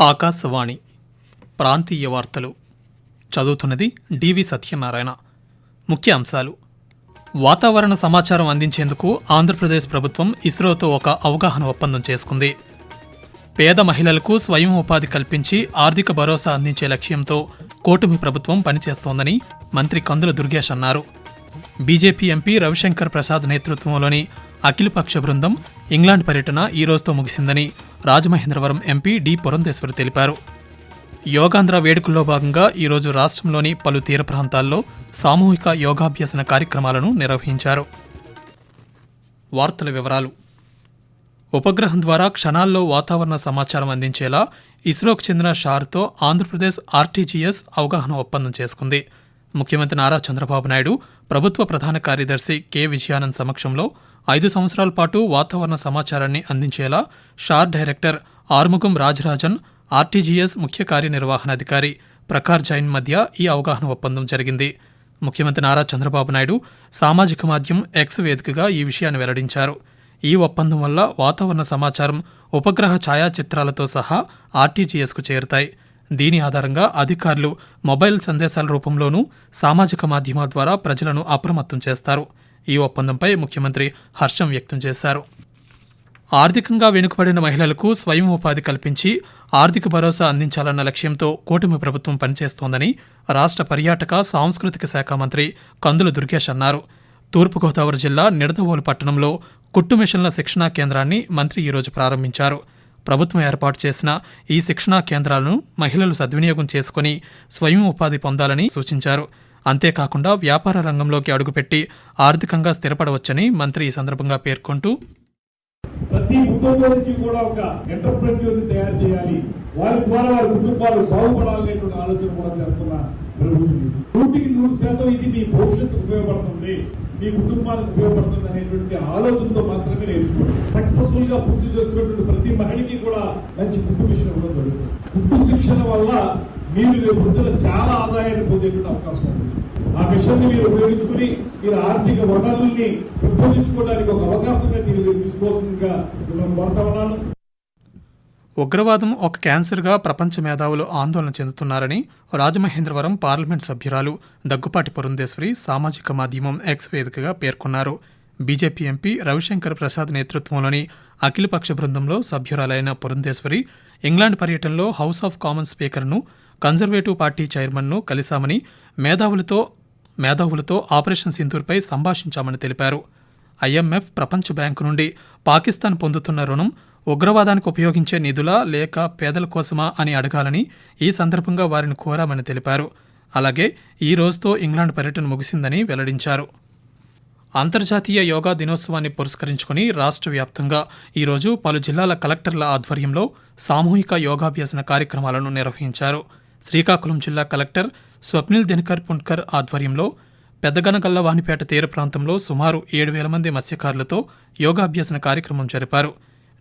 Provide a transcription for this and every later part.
ఆకాశవాణి ప్రాంతీయ వార్తలు. చదువుతున్నది డివి సత్యనారాయణ. ముఖ్య అంశాలు. వాతావరణ సమాచారం అందించేందుకు ఆంధ్రప్రదేశ్ ప్రభుత్వం ఇస్రోతో ఒక అవగాహన ఒప్పందం చేసుకుంది. పేద మహిళలకు స్వయం ఉపాధి కల్పించి ఆర్థిక భరోసా అందించే లక్ష్యంతో కూటమి ప్రభుత్వం పనిచేస్తోందని మంత్రి కందుల దుర్గేష్ అన్నారు. బీజేపీ ఎంపీ రవిశంకర్ ప్రసాద్ నేతృత్వంలోని అఖిలపక్ష బృందం ఇంగ్లాండ్ పర్యటన ఈ రోజుతో ముగిసిందని రాజమహేంద్రవరం ఎంపీ డి పురంధేశ్వరి తెలిపారు. యోగాంధ్ర వేడుకల్లో భాగంగా ఈరోజు రాష్ట్రంలోని పలు తీర ప్రాంతాల్లో సామూహిక యోగాభ్యసన కార్యక్రమాలను నిర్వహించారు. వార్తల వివరాలు. ఉపగ్రహం ద్వారా క్షణాల్లో వాతావరణ సమాచారం అందించేలా ఇస్రోకు చెందిన షార్తో ఆంధ్రప్రదేశ్ ఆర్టీజీఎస్ అవగాహన ఒప్పందం చేసుకుంది. ముఖ్యమంత్రి నారా చంద్రబాబు నాయుడు ప్రభుత్వ ప్రధాన కార్యదర్శి కె. విజయానంద్ సమక్షంలో ఐదు సంవత్సరాల పాటు వాతావరణ సమాచారాన్ని అందించేలా SHAR director Arumugam Rajarajan RTGS ముఖ్య కార్యనిర్వహణాధికారి ప్రకార్ జైన్ మధ్య ఈ అవగాహన ఒప్పందం జరిగింది. ముఖ్యమంత్రి నారా చంద్రబాబు నాయుడు సామాజిక మాధ్యమం ఎక్స్ వేదికగా ఈ విషయాన్ని వెల్లడించారు. ఈ ఒప్పందం వల్ల వాతావరణ సమాచారం ఉపగ్రహ ఛాయాచిత్రాలతో సహా ఆర్టీజీఎస్కు చేరుతాయి. దీని ఆధారంగా అధికారులు మొబైల్ సందేశాల రూపంలోనూ సామాజిక మాధ్యమాల ద్వారా ప్రజలను అప్రమత్తం చేస్తారు. ఈ ఒప్పందంపై ముఖ్యమంత్రి హర్షం వ్యక్తం చేశారు. ఆర్థికంగా వెనుకబడిన మహిళలకు స్వయం ఉపాధి కల్పించి ఆర్థిక భరోసా అందించాలన్న లక్ష్యంతో కూటమి ప్రభుత్వం పనిచేస్తోందని రాష్ట్ర పర్యాటక సాంస్కృతిక శాఖ మంత్రి కందుల దుర్గేష్ అన్నారు. తూర్పుగోదావరి జిల్లా నిడదవోలు పట్టణంలో కుట్టు మిషన్ల శిక్షణా కేంద్రాన్ని మంత్రి ఈరోజు ప్రారంభించారు. ప్రభుత్వం ఏర్పాటు చేసిన ఈ శిక్షణా కేంద్రాలను మహిళలు సద్వినియోగం చేసుకుని స్వయం ఉపాధి పొందాలని సూచించారు. అంతేకాకుండా వ్యాపార రంగంలోకి అడుగుపెట్టి ఆర్థికంగా స్థిరపడవచ్చని మంత్రి ఈ సందర్భంగా పేర్కొంటూ ప్రతి కుటుంబం నుంచి కూడా ఒక ఎంటర్ప్రెన్యూర్ తయారు చేయాలి. వారి ద్వారా వారి కుటుంబాలు బాగుపడాలనేటువంటి ఆలోచన కూడా చేస్తున్న ప్రభుత్వం నూటికి నూరు శాతం ఇది మీ భవిష్యత్తు ఉపయోగపడుతుంది. మీ కుటుంబానికి ఉపయోగపడుతుంది అనేటువంటి ఆలోచనతో మాత్రమే నేర్చుకోండి. సక్సెస్ఫుల్గా పూర్తి చేసుకున్నటువంటి ప్రతి మహిళకి కూడా మంచి కుట్టు మిషన్ కూడా జరుగుతుంది. కుట్టు శిక్షణ వల్ల మీరు రేపు పొద్దున చాలా ఆదాయాన్ని పొందేటువంటి అవకాశం ఉంది. ఆ మిషన్ మీరు ఉపయోగించుకుని మీరు ఆర్థిక వనరుల్ని పెంపొందించుకోవడానికి ఒక అవకాశంగా మీరు తీసుకోవాల్సిందిగా మిమ్మల్ని కోరుతా ఉగ్రవాదం ఒక క్యాన్సర్గా ప్రపంచ మేధావులు ఆందోళన చెందుతున్నారని రాజమహేంద్రవరం పార్లమెంట్ సభ్యురాలు దగ్గుపాటి పురంధేశ్వరి సామాజిక మాధ్యమం ఎక్స్ వేదికగా పేర్కొన్నారు. బీజేపీ ఎంపీ రవిశంకర్ ప్రసాద్ నేతృత్వంలోని అఖిలపక్ష బృందంలో సభ్యురాలైన పురంధేశ్వరి ఇంగ్లాండ్ పర్యటనలో హౌస్ ఆఫ్ కామన్స్ స్పీకర్ను కన్జర్వేటివ్ పార్టీ చైర్మన్ను కలిశామని మేధావులతో మేధావులతో ఆపరేషన్ సింధూర్పై సంభాషించామని తెలిపారు. ఐఎంఎఫ్ ప్రపంచ బ్యాంకు నుండి పాకిస్తాన్ పొందుతున్న రుణం ఉగ్రవాదానికి ఉపయోగించే నిధులా లేక పేదల కోసమా అని అడగాలని ఈ సందర్భంగా వారిని కోరామని తెలిపారు. అలాగే ఈ రోజుతో ఇంగ్లాండ్ పర్యటన ముగిసిందని వెల్లడించారు. అంతర్జాతీయ యోగా దినోత్సవాన్ని పురస్కరించుకుని రాష్ట్ర వ్యాప్తంగా ఈరోజు పలు జిల్లాల కలెక్టర్ల ఆధ్వర్యంలో సామూహిక యోగాభ్యాసన కార్యక్రమాలను నిర్వహించారు. శ్రీకాకుళం జిల్లా కలెక్టర్ స్వప్నిల్ దినకర్ పుంట్కర్ ఆధ్వర్యంలో పెద్దగనగల్ల వానిపేట తీర ప్రాంతంలో సుమారు ఏడు వేల మంది మత్స్యకారులతో యోగాభ్యసన కార్యక్రమం జరిపారు.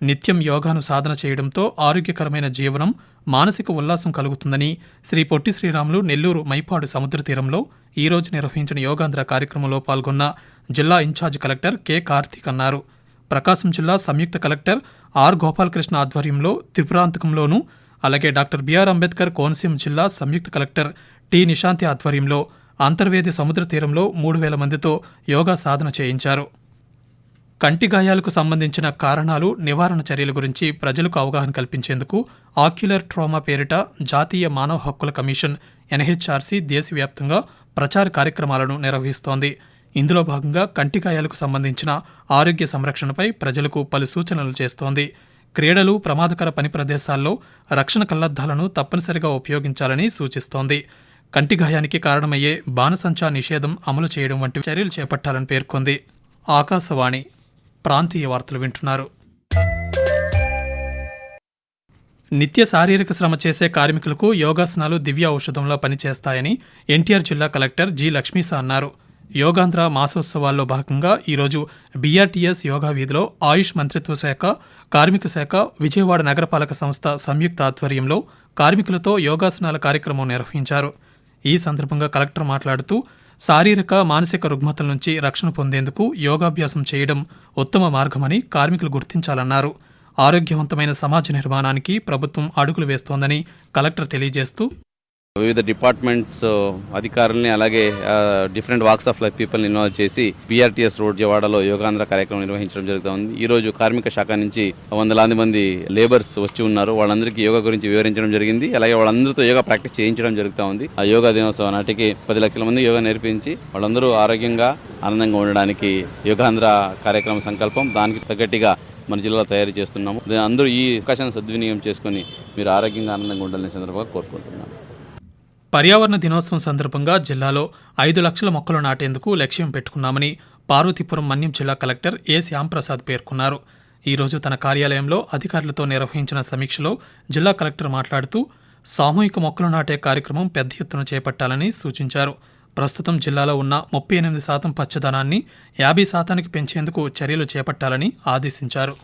నిత్యం యోగాను సాధన చేయడంతో ఆరోగ్యకరమైన జీవనం మానసిక ఉల్లాసం కలుగుతుందని శ్రీ పొట్టి శ్రీరాములు నెల్లూరు మైపాడు సముద్ర తీరంలో ఈ రోజు నిర్వహించిన యోగాంధ్ర కార్యక్రమంలో పాల్గొన్న జిల్లా ఇన్ఛార్జ్ కలెక్టర్ కె కార్తీక్ అన్నారు. ప్రకాశం జిల్లా సంయుక్త కలెక్టర్ ఆర్ గోపాలకృష్ణ ఆధ్వర్యంలో త్రిపురాంతకంలోనూ అలాగే డాక్టర్ బిఆర్ అంబేద్కర్ కోనసీమ జిల్లా సంయుక్త కలెక్టర్ టి నిశాంతి ఆధ్వర్యంలో అంతర్వేది సముద్ర తీరంలో మూడు వేల మందితో యోగా సాధన చేయించారు. కంటి గాయాలకు సంబంధించిన కారణాలు నివారణ చర్యల గురించి ప్రజలకు అవగాహన కల్పించేందుకు ఆక్యులర్ ట్రోమా పేరిట జాతీయ మానవ హక్కుల కమిషన్ ఎన్హెచ్ఆర్సీ దేశవ్యాప్తంగా ప్రచార కార్యక్రమాలను నిర్వహిస్తోంది. ఇందులో భాగంగా కంటి గాయాలకు సంబంధించిన ఆరోగ్య సంరక్షణపై ప్రజలకు పలు సూచనలు చేస్తోంది. క్రీడలు ప్రమాదకర పని ప్రదేశాల్లో రక్షణ కళ్ళద్దాలను తప్పనిసరిగా ఉపయోగించాలని సూచిస్తోంది. కంటి గాయానికి కారణమయ్యే బాణసంచా నిషేధం అమలు చేయడం వంటి చర్యలు చేపట్టాలని పేర్కొంది. ఆకాశవాణి ప్రాంతీయ వార్తలు వింటున్నారు. నిత్య శారీరక శ్రమ చేసే కార్మికులకు యోగాసనాలు దివ్య ఔషధంలా పనిచేస్తాయని ఎన్టీఆర్ జిల్లా కలెక్టర్ జి లక్ష్మీస అన్నారు. యోగాంధ్ర మాసోత్సవాల్లో భాగంగా ఈరోజు బీఆర్టీఎస్ యోగా వీధిలో ఆయుష్ మంత్రిత్వ శాఖ కార్మిక శాఖ విజయవాడ నగరపాలక సంస్థ సంయుక్త ఆధ్వర్యంలో కార్మికులతో యోగాసనాల కార్యక్రమం నిర్వహించారు. ఈ సందర్భంగా కలెక్టర్ మాట్లాడుతూ శారీరక మానసిక రుగ్మతల నుంచి రక్షణ పొందేందుకు యోగాభ్యాసం చేయడం ఉత్తమ మార్గమని కార్మికులు గుర్తించాలన్నారు. ఆరోగ్యవంతమైన సమాజ నిర్మాణానికి ప్రభుత్వం అడుగులు వేస్తోందని కలెక్టర్ తెలియజేస్తూ వివిధ డిపార్ట్మెంట్స్ అధికారుల్ని అలాగే డిఫరెంట్ వాక్స్ ఆఫ్ లైఫ్ పీపుల్ని ఇన్వాల్వ్ చేసి బీఆర్టీఎస్ రోడ్ జవాడలో యోగాంధ్ర కార్యక్రమం నిర్వహించడం జరుగుతుంది. ఈ రోజు కార్మిక శాఖ నుంచి వందలాది మంది లేబర్స్ వచ్చి ఉన్నారు. వాళ్ళందరికీ యోగా గురించి వివరించడం జరిగింది. అలాగే వాళ్ళందరితో యోగా ప్రాక్టీస్ చేయించడం జరుగుతూ ఉంది ఆ యోగా దినోత్సవం నాటికి పది లక్షల మంది యోగా నేర్పించి వాళ్ళందరూ ఆరోగ్యంగా ఆనందంగా ఉండడానికి యోగాంధ్ర కార్యక్రమ సంకల్పం దానికి తగ్గట్టుగా మన జిల్లాలో తయారు చేస్తున్నాము. అందరూ ఈ అవకాశాన్ని సద్వినియోగం చేసుకొని మీరు ఆరోగ్యంగా ఆనందంగా ఉండాలని సందర్భంగా కోరుకుంటున్నాను. పర్యావరణ దినోత్సవం సందర్భంగా జిల్లాలో ఐదు లక్షల మొక్కలు నాటేందుకు లక్ష్యం పెట్టుకున్నామని పార్వతీపురం మన్యం జిల్లా కలెక్టర్ ఏ శ్యాంప్రసాద్ పేర్కొన్నారు. ఈరోజు తన కార్యాలయంలో అధికారులతో నిర్వహించిన సమీక్షలో జిల్లా కలెక్టర్ మాట్లాడుతూ సామూహిక మొక్కలు నాటే కార్యక్రమం పెద్ద ఎత్తున చేపట్టాలని సూచించారు. ప్రస్తుతం జిల్లాలో ఉన్న ముప్పై ఎనిమిది శాతం పచ్చదనాన్ని యాభై శాతానికి పెంచేందుకు చర్యలు చేపట్టాలని ఆదేశించారు.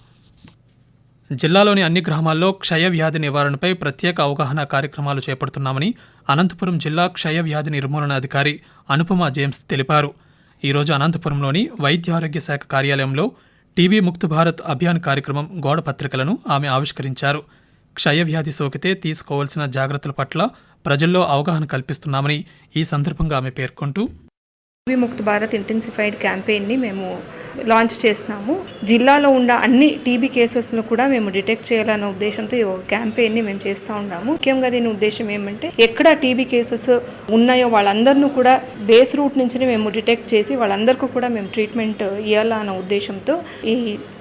జిల్లాలోని అన్ని గ్రామాల్లో క్షయ వ్యాధి నివారణపై ప్రత్యేక అవగాహన కార్యక్రమాలు చేపడుతున్నామని అనంతపురం జిల్లా క్షయ వ్యాధి నిర్మూలన అధికారి అనుపమ జేమ్స్ తెలిపారు. ఈరోజు అనంతపురంలోని వైద్య ఆరోగ్య శాఖ కార్యాలయంలో టీబీ ముక్త భారత్ అభియాన్ కార్యక్రమం గోడ పత్రికలను ఆమె ఆవిష్కరించారు. క్షయ వ్యాధి సోకితే తీసుకోవాల్సిన జాగ్రత్తల పట్ల ప్రజల్లో అవగాహన కల్పిస్తున్నామని ఈ సందర్భంగా ఆమె పేర్కొంటూ టీబీ ముక్త భారత్ ఇంటెన్సిఫైడ్ క్యాంపెయిన్ని మేము లాంచ్ చేసినాము. జిల్లాలో ఉన్న అన్ని టీబీ కేసెస్ను కూడా మేము డిటెక్ట్ చేయాలనే ఉద్దేశంతో ఈ క్యాంపెయిన్ని మేము చేస్తూ ఉన్నాము. ముఖ్యంగా దీని ఉద్దేశం ఏమంటే ఎక్కడ టీబీ కేసెస్ ఉన్నాయో వాళ్ళందరినూ కూడా బేస్ రూట్ నుంచి మేము డిటెక్ట్ చేసి వాళ్ళందరికీ కూడా మేము ట్రీట్మెంట్ ఇవ్వాలన్న ఉద్దేశంతో ఈ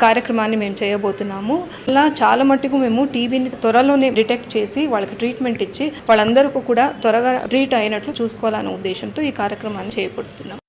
కార్యక్రమాన్ని మేము చేయబోతున్నాము. అలా చాలా మట్టుకు మేము టీబీని త్వరలోనే డిటెక్ట్ చేసి వాళ్ళకి ట్రీట్మెంట్ ఇచ్చి వాళ్ళందరికీ కూడా త్వరగా ట్రీట్ అయినట్లు చూసుకోవాలన్న ఉద్దేశంతో ఈ కార్యక్రమాన్ని చేపడుతున్నాం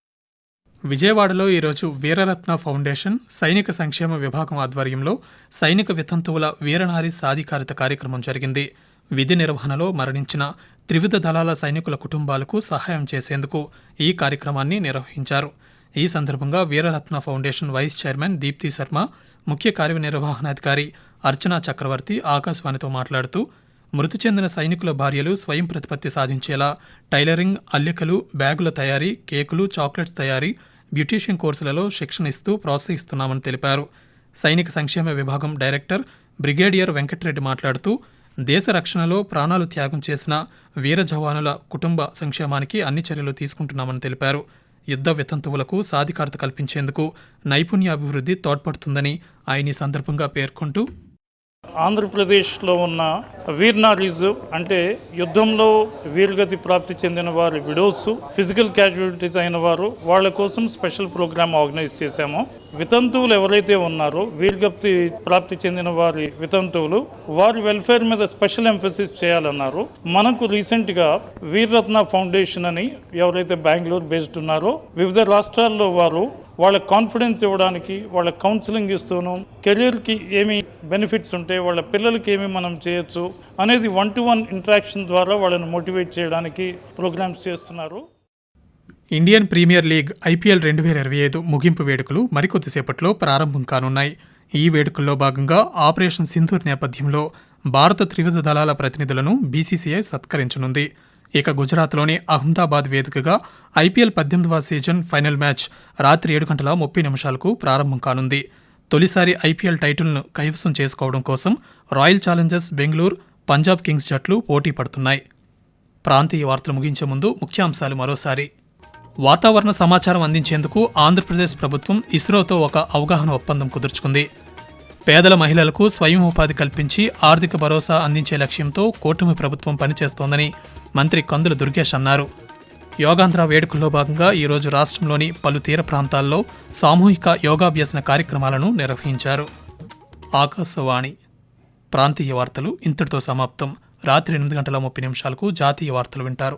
విజయవాడలో ఈరోజు వీరరత్న ఫౌండేషన్ సైనిక సంక్షేమ విభాగం ఆధ్వర్యంలో సైనిక వితంతువుల వీరనారి సాధికారిత కార్యక్రమం జరిగింది. విధి నిర్వహణలో మరణించిన త్రివిధ దళాల సైనికుల కుటుంబాలకు సహాయం చేసేందుకు ఈ కార్యక్రమాన్ని నిర్వహించారు. ఈ సందర్భంగా Veeraratna Foundation vice chairman Deepti Sharma ముఖ్య కార్యనిర్వహణాధికారి అర్చనా చక్రవర్తి ఆకాశవాణితో మాట్లాడుతూ మృతి చెందిన సైనికుల భార్యలు స్వయం ప్రతిపత్తి సాధించేలా టైలరింగ్ అల్లికలు బ్యాగుల తయారీ కేకులు చాక్లెట్స్ తయారీ బ్యూటీషియన్ కోర్సులలో శిక్షణ ఇస్తూ ప్రోత్సహిస్తున్నామని తెలిపారు. సైనిక సంక్షేమ విభాగం డైరెక్టర్ బ్రిగేడియర్ వెంకటరెడ్డి మాట్లాడుతూ దేశ రక్షణలో ప్రాణాలు త్యాగం చేసిన వీర జవానుల కుటుంబ సంక్షేమానికి అన్ని చర్యలు తీసుకుంటున్నామని తెలిపారు. యుద్ధ వితంతువులకు సాధికారత కల్పించేందుకు నైపుణ్యాభివృద్ధి తోడ్పడుతుందని ఆయన ఈ సందర్భంగా పేర్కొంటూ ఆంధ్రప్రదేశ్లో ఉన్న వీర్నారీస్ అంటే యుద్ధంలో వీరగతి ప్రాప్తి చెందిన వారి విడోస్ ఫిజికల్ క్యాజువాలిటీస్ అయిన వారు వాళ్ళ కోసం స్పెషల్ ప్రోగ్రామ్ ఆర్గనైజ్ చేశాము. వితంతువులు ఎవరైతే ఉన్నారో వీరగతి ప్రాప్తి చెందిన వారి వితంతువులు వారి వెల్ఫేర్ మీద స్పెషల్ ఎంఫోసిస్ చేయాలన్నారు. మనకు రీసెంట్గా వీర్రత్న ఫౌండేషన్ అని ఎవరైతే బెంగళూరు బేస్డ్ ఉన్నారో వివిధ రాష్ట్రాల్లో వారు వాళ్ళ కాన్ఫిడెన్స్ ఇవ్వడానికి వాళ్ళ కౌన్సిలింగ్ ఇస్తూను కెరీర్కి ఏమి బెనిఫిట్స్ ఉంటాయి వాళ్ళ పిల్లలకి ఏమి మనం చేయొచ్చు అనేది వన్ టు వన్ ఇంటరాక్షన్ ద్వారా వాళ్ళని మోటివేట్ చేయడానికి ప్రోగ్రామ్స్ చేస్తున్నారు. ఇండియన్ ప్రీమియర్ లీగ్ ఐపీఎల్ రెండు వేల ఇరవై ఐదు ముగింపు వేడుకలు మరికొద్దిసేపట్లో ప్రారంభం కానున్నాయి. ఈ వేడుకల్లో భాగంగా ఆపరేషన్ సింధూర్ నేపథ్యంలో భారత త్రివిధ దళాల ప్రతినిధులను బీసీసీఐ సత్కరించనుంది. ఇక గుజరాత్లోని అహ్మదాబాద్ వేదికగా ఐపీఎల్ పద్దెనిమిదవ సీజన్ ఫైనల్ మ్యాచ్ రాత్రి ఏడు గంటల ముప్పై నిమిషాలకు ప్రారంభం కానుంది. తొలిసారి ఐపీఎల్ టైటిల్ను కైవసం చేసుకోవడం కోసం Royal Challengers Bengaluru Punjab Kings జట్లు పోటీ పడుతున్నాయి. ప్రాంతీయ వార్తలు ముగించే ముందు ముఖ్యాంశాలు మరోసారి. వాతావరణ సమాచారం అందించేందుకు ఆంధ్రప్రదేశ్ ప్రభుత్వం ఇస్రోతో ఒక అవగాహన ఒప్పందం కుదుర్చుకుంది. పేదల మహిళలకు స్వయం ఉపాధి కల్పించి ఆర్థిక భరోసా అందించే లక్ష్యంతో కూటమి ప్రభుత్వం పనిచేస్తోందని మంత్రి కందుల దుర్గేష్ అన్నారు. యోగాంధ్ర వేడుకల్లో భాగంగా ఈరోజు రాష్ట్రంలోని పలు తీర ప్రాంతాల్లో సామూహిక యోగాభ్యసన కార్యక్రమాలను నిర్వహించారు. ఆకాశవాణి. ప్రాంతీయ వార్తలు ఇంతటితో సమాప్తం. రాత్రి ఎనిమిది గంటల ముప్పై నిమిషాలకు జాతీయ వార్తలు వింటారు.